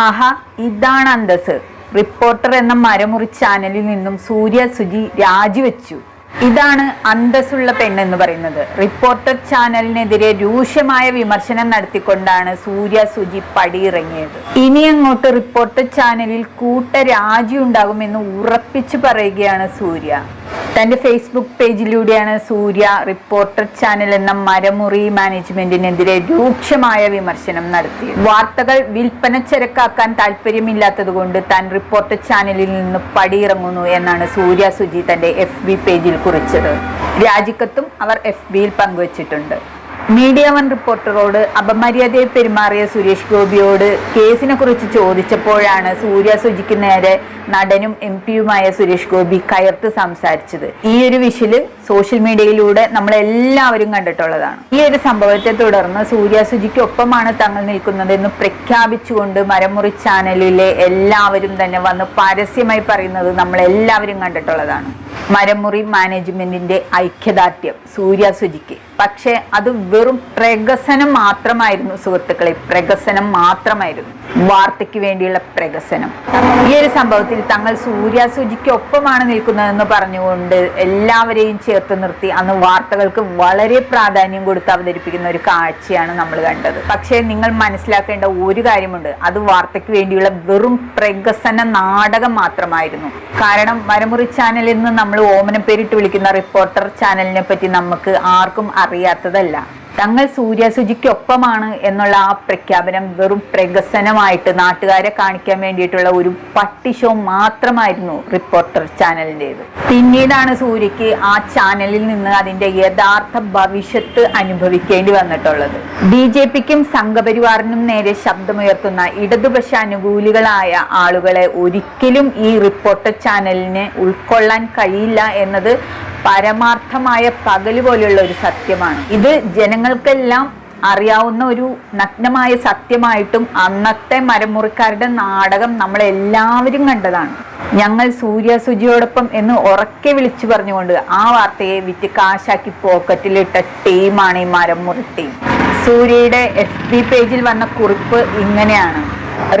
ആഹാ ഇതാണ് അന്തസ് റിപ്പോർട്ടർ എന്ന മരമുറി ചാനലിൽ നിന്നും സൂര്യ സുജി രാജിവെച്ചു ഇതാണ് അന്തസ്സുള്ള പെണ്ണെന്ന് പറയുന്നത്. റിപ്പോർട്ടർ ചാനലിനെതിരെ രൂക്ഷമായ വിമർശനം നടത്തിക്കൊണ്ടാണ് സൂര്യ സുജി പടിയിറങ്ങിയത്. ഇനി അങ്ങോട്ട് റിപ്പോർട്ടർ ചാനലിൽ കൂട്ട രാജി ഉണ്ടാകുമെന്ന് ഉറപ്പിച്ചു പറയുകയാണ് സൂര്യ. തന്റെ ഫേസ്ബുക്ക് പേജിലൂടെയാണ് സൂര്യ റിപ്പോർട്ടർ ചാനൽ എന്ന മരമുറി മാനേജ്മെന്റിനെതിരെ രൂക്ഷമായ വിമർശനം നടത്തി വാർത്തകൾ വിൽപ്പന ചരക്കാക്കാൻ താല്പര്യമില്ലാത്തതുകൊണ്ട് താൻ റിപ്പോർട്ടർ ചാനലിൽ നിന്ന് പടിയിറങ്ങുന്നു എന്നാണ് സൂര്യ സുജി തന്റെ എഫ് പേജിൽ കുറിച്ചത്. രാജിക്കത്തും അവർ എഫ് ബിയിൽ പങ്കുവച്ചിട്ടുണ്ട്. മീഡിയ വൺ റിപ്പോർട്ടറോട് അപമര്യാദയെ പെരുമാറിയ സുരേഷ് ഗോപിയോട് കേസിനെ കുറിച്ച് ചോദിച്ചപ്പോഴാണ് സൂര്യ സുജിക്ക് നേരെ നടനും എം പിയുമായ സുരേഷ് ഗോപി കയർത്ത് സംസാരിച്ചത്. ഈ ഒരു വിഷൽ സോഷ്യൽ മീഡിയയിലൂടെ നമ്മൾ എല്ലാവരും കണ്ടിട്ടുള്ളതാണ്. ഈ ഒരു സംഭവത്തെ തുടർന്ന് സൂര്യ സുജിക്ക് ഒപ്പമാണ് തങ്ങൾ നിൽക്കുന്നതെന്ന് പ്രഖ്യാപിച്ചുകൊണ്ട് മരമുറി ചാനലിലെ എല്ലാവരും തന്നെ വന്ന് പരസ്യമായി പറയുന്നത് നമ്മൾ എല്ലാവരും കണ്ടിട്ടുള്ളതാണ്. മരമുറി മാനേജ്മെന്റിന്റെ ഐക്യദാർഢ്യം സൂര്യ സുജിക്ക്. പക്ഷേ അത് വെറും പ്രകസനം മാത്രമായിരുന്നു സുഹൃത്തുക്കളെ. പ്രകസനം മാത്രമായിരുന്നു. വാർത്തയ്ക്ക് വേണ്ടിയുള്ള പ്രകസനം ഈ ഒരു സംഭവത്തിൽ തങ്ങൾ സൂര്യ സുജിക്ക് ഒപ്പമാണ് നിൽക്കുന്നതെന്ന് പറഞ്ഞുകൊണ്ട് എല്ലാവരെയും ചേർത്ത് നിർത്തി. അന്ന് വാർത്തകൾക്ക് വളരെ പ്രാധാന്യം കൊടുത്ത് അവതരിപ്പിക്കുന്ന ഒരു കാഴ്ചയാണ് നമ്മൾ കണ്ടത്. പക്ഷേ നിങ്ങൾ മനസ്സിലാക്കേണ്ട ഒരു കാര്യമുണ്ട്. അത് വാർത്തയ്ക്ക് വേണ്ടിയുള്ള വെറും പ്രകസന നാടകം മാത്രമായിരുന്നു. കാരണം മരമുറി ചാനലിൽ നിന്ന് നമ്മൾ ഓമനം പേരിട്ട് വിളിക്കുന്ന റിപ്പോർട്ടർ ചാനലിനെ പറ്റി നമുക്ക് ആർക്കും അറിയാത്തതല്ല. തങ്ങൾ സൂര്യസുജിക്കൊപ്പമാണ് എന്നുള്ള ആ പ്രഖ്യാപനം വെറും പ്രകസനമായിട്ട് നാട്ടുകാരെ കാണിക്കാൻ വേണ്ടിയിട്ടുള്ള ഒരു പട്ടി ഷോ മാത്രമായിരുന്നു റിപ്പോർട്ടർ ചാനലിന്റെത്. പിന്നീടാണ് സൂര്യക്ക് ആ ചാനലിൽ നിന്ന് അതിന്റെ യഥാർത്ഥ ഭവിഷ്യത്ത് അനുഭവിക്കേണ്ടി വന്നിട്ടുള്ളത്. ബി ജെ പിക്കും സംഘപരിവാറിനും നേരെ ശബ്ദമുയർത്തുന്ന ഇടതുപക്ഷ അനുകൂലികളായ ആളുകളെ ഒരിക്കലും ഈ റിപ്പോർട്ടർ ചാനലിന് ഉൾക്കൊള്ളാൻ കഴിയില്ല എന്നത് പരമാർത്ഥമായ പകൽ പോലെയുള്ള ഒരു സത്യമാണ്. ഇത് ജനങ്ങൾക്കെല്ലാം അറിയാവുന്ന ഒരു നഗ്നമായ സത്യമായിട്ടും അന്നത്തെ മരമുറിക്കാരുടെ നാടകം നമ്മൾ എല്ലാവരും കണ്ടതാണ്. ഞങ്ങൾ സൂര്യ സുജിയോടൊപ്പം എന്ന് ഉറക്കെ വിളിച്ചു പറഞ്ഞുകൊണ്ട് ആ വാർത്തയെ വിറ്റ് കാശാക്കി പോക്കറ്റിലിട്ട ടീമാണ് ഈ മരമുറി ടീം. സൂര്യയുടെ എഫ് ബി പേജിൽ വന്ന കുറിപ്പ് ഇങ്ങനെയാണ്.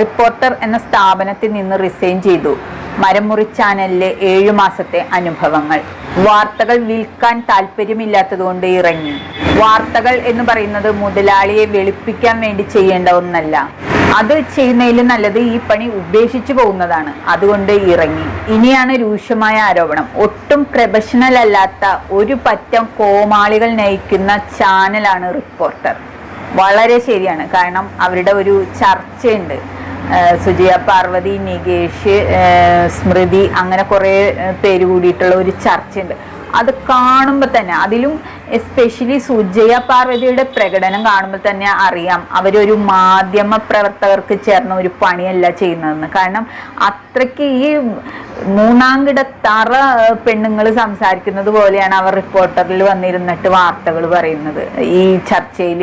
റിപ്പോർട്ടർ എന്ന സ്ഥാപനത്തിൽ നിന്ന് റിസൈൻ ചെയ്തു. മരമുറി ചാനലിലെ ഏഴു മാസത്തെ അനുഭവങ്ങൾ. വാർത്തകൾ വിൽക്കാൻ താല്പര്യമില്ലാത്തതുകൊണ്ട് ഇറങ്ങി. വാർത്തകൾ എന്ന് പറയുന്നത് മുതലാളിയെ വെളുപ്പിക്കാൻ വേണ്ടി ചെയ്യേണ്ട ഒന്നല്ല. അത് ചെയ്യുന്നതിൽ നല്ലത് ഈ പണി ഉപേക്ഷിച്ചു പോകുന്നതാണ്. അതുകൊണ്ട് ഇറങ്ങി. ഇനിയാണ് രൂക്ഷമായ ആരോപണം. ഒട്ടും പ്രൊഫഷണൽ അല്ലാത്ത ഒരു പറ്റം കോമാളികൾ നയിക്കുന്ന ചാനലാണ് റിപ്പോർട്ടർ. വളരെ ശരിയാണ്. കാരണം അവരുടെ ഒരു ചർച്ചയുണ്ട്. സുജയ പാർവതി നികേഷ് സ്മൃതി അങ്ങനെ കുറേ പേര് കൂടിയിട്ടുള്ള ഒരു ചർച്ചയുണ്ട്. അത് കാണുമ്പോൾ തന്നെ അതിലും എസ്പെഷ്യലി സുജയ പാർവതിയുടെ പ്രകടനം കാണുമ്പോൾ തന്നെ അറിയാം അവരൊരു മാധ്യമ പ്രവർത്തകർക്ക് ചേർന്ന ഒരു പണിയല്ല ചെയ്യുന്നതെന്ന്. കാരണം അത്രയ്ക്ക് ഈ മൂന്നാംകിട തറ പെണ്ണുങ്ങൾ സംസാരിക്കുന്നത് പോലെയാണ് അവർ റിപ്പോർട്ടറിൽ വന്നിരുന്നിട്ട് വാർത്തകൾ പറയുന്നത്. ഈ ചർച്ചയിൽ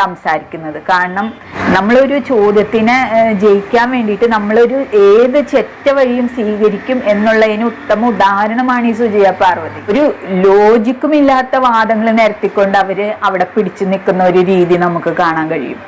സംസാരിക്കുന്നത്. കാരണം നമ്മളൊരു ചോദ്യത്തിന് ജയിക്കാൻ വേണ്ടിയിട്ട് നമ്മളൊരു ഏത് ചെറ്റ വഴിയും സ്വീകരിക്കും എന്നുള്ളതിന് ഉത്തമ ഉദാഹരണമാണ് ഈ സുജയ പാർവതി. ഒരു ലോജിക്കും ഇല്ലാത്ത വാദങ്ങൾ നിരത്തിക്കൊണ്ട് അവർ അവിടെ പിടിച്ചു നിൽക്കുന്ന ഒരു രീതി നമുക്ക് കാണാൻ കഴിയും.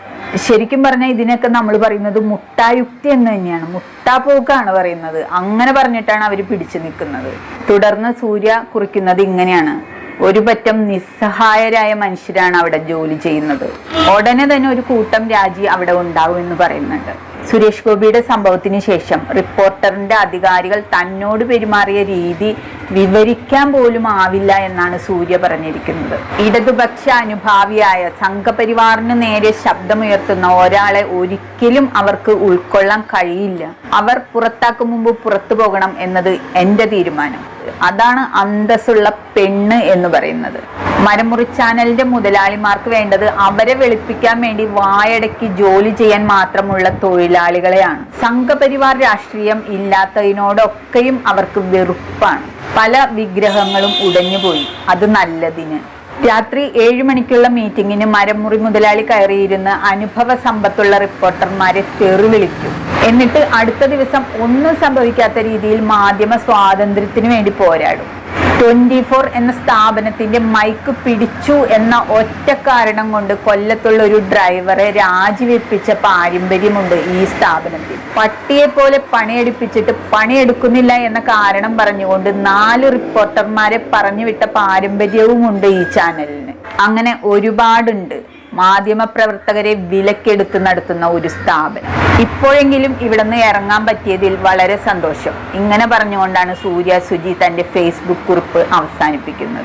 ശരിക്കും പറഞ്ഞാൽ ഇതിനൊക്കെ നമ്മൾ പറയുന്നത് മുട്ടായുക്തി എന്ന് തന്നെയാണ്. മുട്ടാപ്പോക്കാണ് പറയുന്നത്. അങ്ങനെ പറഞ്ഞിട്ടാണ് അവർ പിടിച്ചു നിൽക്കുന്നത്. തുടർന്ന് സൂര്യ കുറിക്കുന്നത് ഇങ്ങനെയാണ്. ഒരു പറ്റം നിസ്സഹായരായ മനുഷ്യരാണ് അവിടെ ജോലി ചെയ്യുന്നത്. ഉടനെ തന്നെ ഒരു കൂട്ടം രാജി അവിടെ ഉണ്ടാവും എന്ന് പറയുന്നുണ്ട്. സുരേഷ് ഗോപിയുടെ സംഭവത്തിന് ശേഷം റിപ്പോർട്ടറിന്റെ അധികാരികൾ തന്നോട് പെരുമാറിയ രീതി വിവരിക്കാൻ പോലും ആവില്ല എന്നാണ് സൂര്യ പറഞ്ഞിരിക്കുന്നത്. ഇടതുപക്ഷ അനുഭാവിയായ സംഘപരിവാറിന് നേരെ ശബ്ദമുയർത്തുന്ന ഒരാളെ ഒരിക്കലും അവർക്ക് ഉൾക്കൊള്ളാൻ കഴിയില്ല. അവർ പുറത്താക്കും മുമ്പ് പുറത്തു പോകണം എന്നത് എന്റെ തീരുമാനം. അതാണ് അന്തസ്സുള്ള പെണ്ണ് എന്ന് പറയുന്നത്. മരമുറി ചാനലിന്റെ മുതലാളിമാർക്ക് വേണ്ടത് അവരെ വെളുപ്പിക്കാൻ വേണ്ടി വായടക്കി ജോലി ചെയ്യാൻ മാത്രമുള്ള തൊഴിലാളികളെയാണ്. സംഘപരിവാർ രാഷ്ട്രീയം ഇല്ലാത്തതിനോടൊക്കെയും അവർക്ക് വെറുപ്പാണ്. പല വിഗ്രഹങ്ങളും ഉടഞ്ഞുപോയി. അത് നല്ലതിന്. രാത്രി ഏഴ് മണിക്കുള്ള മീറ്റിംഗിന് മരമുറി മുതലാളി കയറിയിരുന്ന് അനുഭവ സമ്പത്തുള്ള റിപ്പോർട്ടർമാരെ തെറി വിളിക്കും. എന്നിട്ട് അടുത്ത ദിവസം ഒന്നും സംഭവിക്കാത്ത രീതിയിൽ മാധ്യമ സ്വാതന്ത്ര്യത്തിന് വേണ്ടി പോരാടും. ട്വന്റി ഫോർ എന്ന സ്ഥാപനത്തിന്റെ മൈക്ക് പിടിച്ചു എന്ന ഒറ്റ കാരണം കൊണ്ട് കൊല്ലത്തുള്ള ഒരു ഡ്രൈവറെ രാജിവെപ്പിച്ച പാരമ്പര്യമുണ്ട് ഈ സ്ഥാപനത്തിൽ. പട്ടിയെ പോലെ പണിയെടുപ്പിച്ചിട്ട് പണിയെടുക്കുന്നില്ല എന്ന കാരണം പറഞ്ഞുകൊണ്ട് നാല് റിപ്പോർട്ടർമാരെ പറഞ്ഞുവിട്ട പാരമ്പര്യവുമുണ്ട് ഈ ചാനലിന്. അങ്ങനെ ഒരുപാടുണ്ട്. മാധ്യമപ്രവർത്തകരെ വിലക്കെടുത്ത് നടത്തുന്ന ഒരു സ്ഥാപനം. ഇപ്പോഴെങ്കിലും ഇവിടെ നിന്ന് ഇറങ്ങാൻ പറ്റിയതിൽ വളരെ സന്തോഷം. ഇങ്ങനെ പറഞ്ഞുകൊണ്ടാണ് സൂര്യ സുജി തന്റെ ഫേസ്ബുക്ക് കുറിപ്പ് അവസാനിപ്പിക്കുന്നത്.